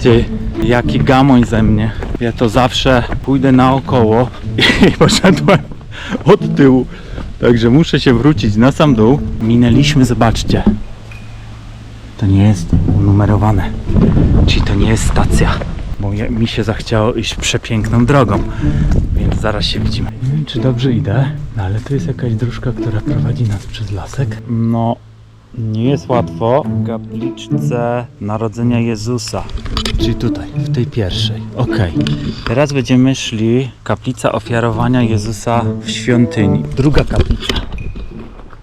Ty, jaki gamoń ze mnie. Ja to zawsze pójdę naokoło i poszedłem od tyłu. Także muszę się wrócić na sam dół. Minęliśmy, zobaczcie. To nie jest unumerowane. Czyli to nie jest stacja. Bo ja, mi się zachciało iść przepiękną drogą. Więc zaraz się widzimy. Nie wiem, czy dobrze idę, no ale tu jest jakaś dróżka, która prowadzi nas przez lasek. No, nie jest łatwo w kapliczce Narodzenia Jezusa. Czyli tutaj, w tej pierwszej. Okej. Teraz będziemy szli kaplica ofiarowania Jezusa w świątyni. Druga kaplica.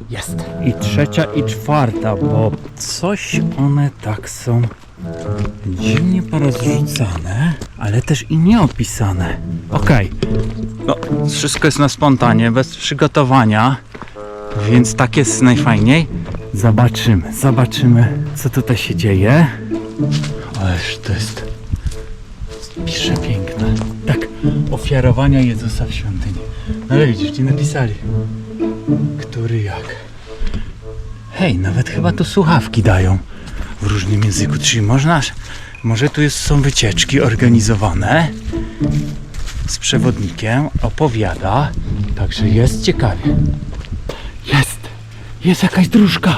Jest. I trzecia i czwarta, bo coś one tak są dziwnie porozrzucane, ale też i nieopisane. Okej. No, wszystko jest na spontanie, bez przygotowania, więc tak jest najfajniej. Zobaczymy, zobaczymy, co tutaj się dzieje. Ależ to jest przepiękne. Tak, ofiarowania Jezusa w świątyni. No ale widzisz, napisali, który jak. Hej, nawet chyba tu słuchawki dają w różnym języku, czyli można, może tu jest, są wycieczki organizowane z przewodnikiem, opowiada, także jest ciekawie. Jest, jakaś dróżka.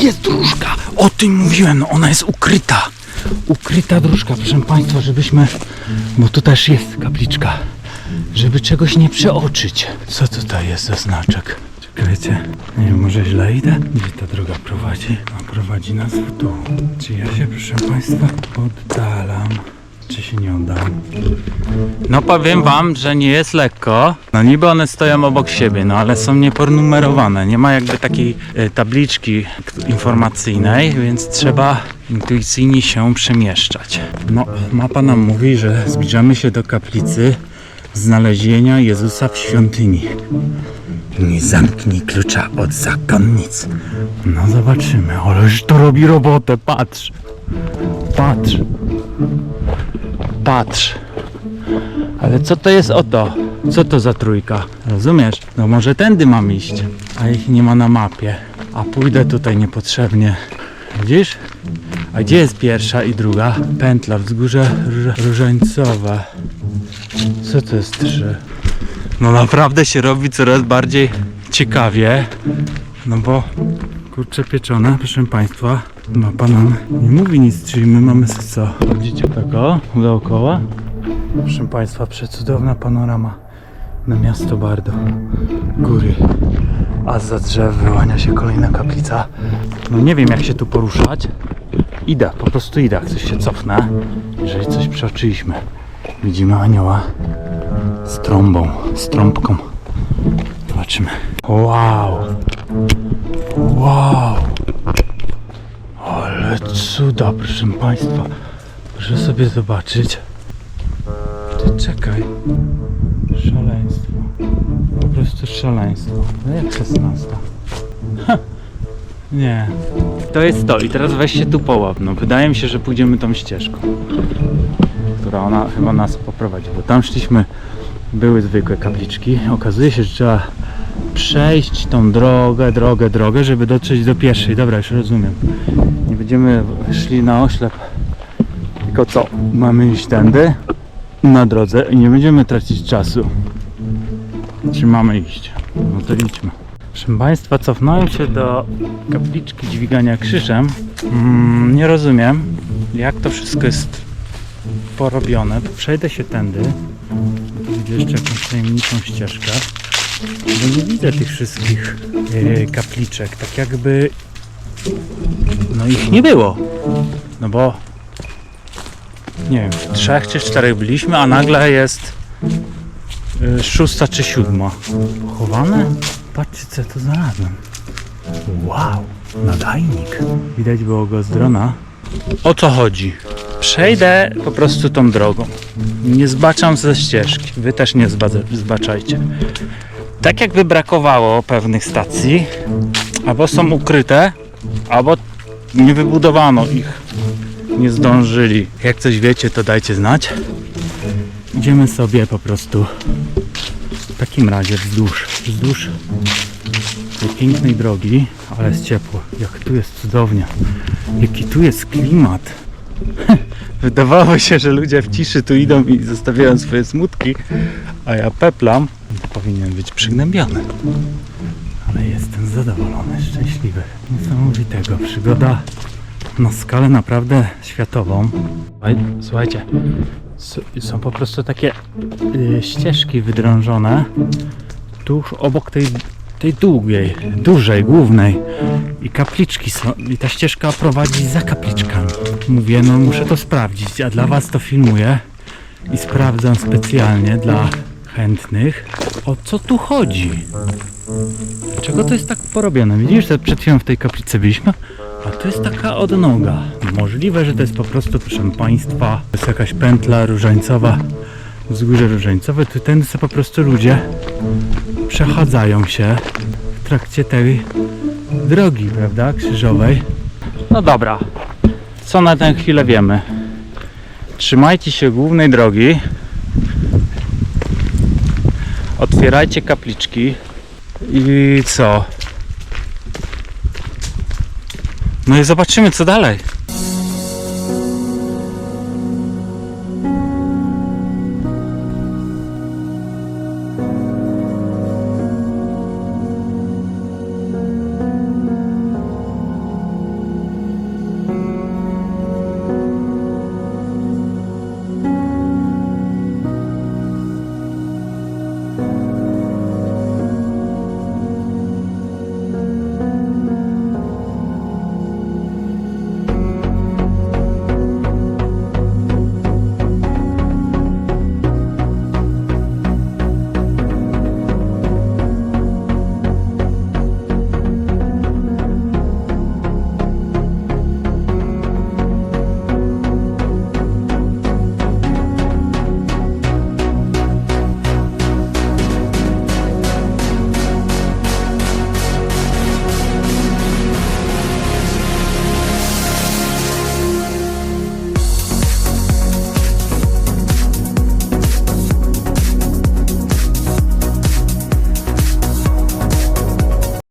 Jest dróżka! O tym mówiłem, ona jest ukryta. Ukryta dróżka, proszę Państwa, żebyśmy, bo tu też jest kapliczka, żeby czegoś nie przeoczyć. Co tutaj jest za znaczek? Czekajcie, nie może źle idę? Gdzie ta droga prowadzi? A prowadzi nas w dół. Czy ja się, proszę Państwa, oddalam? Czy się nie oddam? No powiem wam, że nie jest lekko. No niby one stoją obok siebie, no ale są niepornumerowane. Nie ma jakby takiej e, tabliczki informacyjnej, więc trzeba intuicyjnie się przemieszczać. No, mapa nam mówi, że zbliżamy się do kaplicy znalezienia Jezusa w świątyni. Nie zamknij klucza od zakonnic. No zobaczymy, ależ to robi robotę, patrz. Patrz. Patrz. Ale co to jest oto? Co to za trójka? Rozumiesz? No może tędy mam iść, a ich nie ma na mapie. A pójdę tutaj niepotrzebnie. Widzisz? A gdzie jest pierwsza i druga? Pętla, wzgórze róż- różańcowe. Co to jest trzy? No naprawdę się robi coraz bardziej ciekawie. No bo kurcze pieczone, proszę Państwa. Mapa nam nie mówi nic, czyli my mamy co? Widzicie tak o, dookoła? Proszę Państwa, przecudowna panorama na miasto Bardo. Góry. A za drzew wyłania się kolejna kaplica. No nie wiem jak się tu poruszać. Idę, po prostu idę, jak coś się cofnę. Jeżeli coś przeoczyliśmy. Widzimy anioła z trąbą, z trąbką. Zobaczymy. Wow! Wow! Cuda, proszę Państwa. Proszę sobie zobaczyć. Ty czekaj. Szaleństwo. Po prostu szaleństwo. No jak 16. Ha. Nie. To jest to i teraz weź się tu połap. No wydaje mi się, że pójdziemy tą ścieżką. Która ona chyba nas poprowadzi. Bo tam szliśmy, były zwykłe kapliczki. Okazuje się, że trzeba przejść tą drogę, drogę, drogę, żeby dotrzeć do pierwszej. Dobra, już rozumiem. Nie będziemy szli na oślep. Tylko co? Mamy iść tędy na drodze i nie będziemy tracić czasu. Czy mamy iść? No to idźmy. Proszę Państwa, cofnąłem się do kapliczki dźwigania krzyżem. Mm, nie rozumiem, jak to wszystko jest porobione. Przejdę się tędy. Widzę jeszcze jakąś tajemniczą ścieżkę. Bo nie widzę tych wszystkich e, kapliczek. Tak jakby... No ich nie było. No bo nie wiem, w trzech czy czterech byliśmy, a nagle jest y, szósta czy siódma. Pochowane? Patrzcie, co ja tu znalazłem. Wow, nadajnik. Widać było go z drona. O co chodzi? Przejdę po prostu tą drogą. Nie zbaczam ze ścieżki. Wy też nie zba- zbaczajcie. Tak jakby brakowało pewnych stacji, albo są ukryte, albo nie wybudowano ich nie zdążyli. Jak coś wiecie, to dajcie znać. Idziemy sobie po prostu w takim razie wzdłuż, wzdłuż tej pięknej drogi, ale jest ciepło. Jak tu jest cudownie. Jaki tu jest klimat. Wydawało się, że ludzie w ciszy tu idą i zostawiają swoje smutki, a ja peplam. Powinien być przygnębiony. Ale jestem zadowolony, szczęśliwy. Niesamowitego. Przygoda na skalę naprawdę światową. Słuchaj- Słuchajcie, są po prostu takie y, ścieżki wydrążone tuż obok tej, tej długiej, dużej, głównej. I kapliczki są, i ta ścieżka prowadzi za kapliczkami. Mówię, no muszę to sprawdzić, a dla Was to filmuję i sprawdzam specjalnie dla chętnych, o co tu chodzi. Dlaczego to jest tak porobione? Widzisz, że przed chwilą w tej kaplicy byliśmy, a to jest taka odnoga. Możliwe, że to jest po prostu, proszę Państwa, jest jakaś pętla różańcowa, wzgórze różańcowe. Tu tędy po prostu ludzie przechadzają się w trakcie tej drogi, prawda, krzyżowej. No dobra, co na tę chwilę wiemy? Trzymajcie się głównej drogi. Otwierajcie kapliczki. I co? No i zobaczymy co dalej.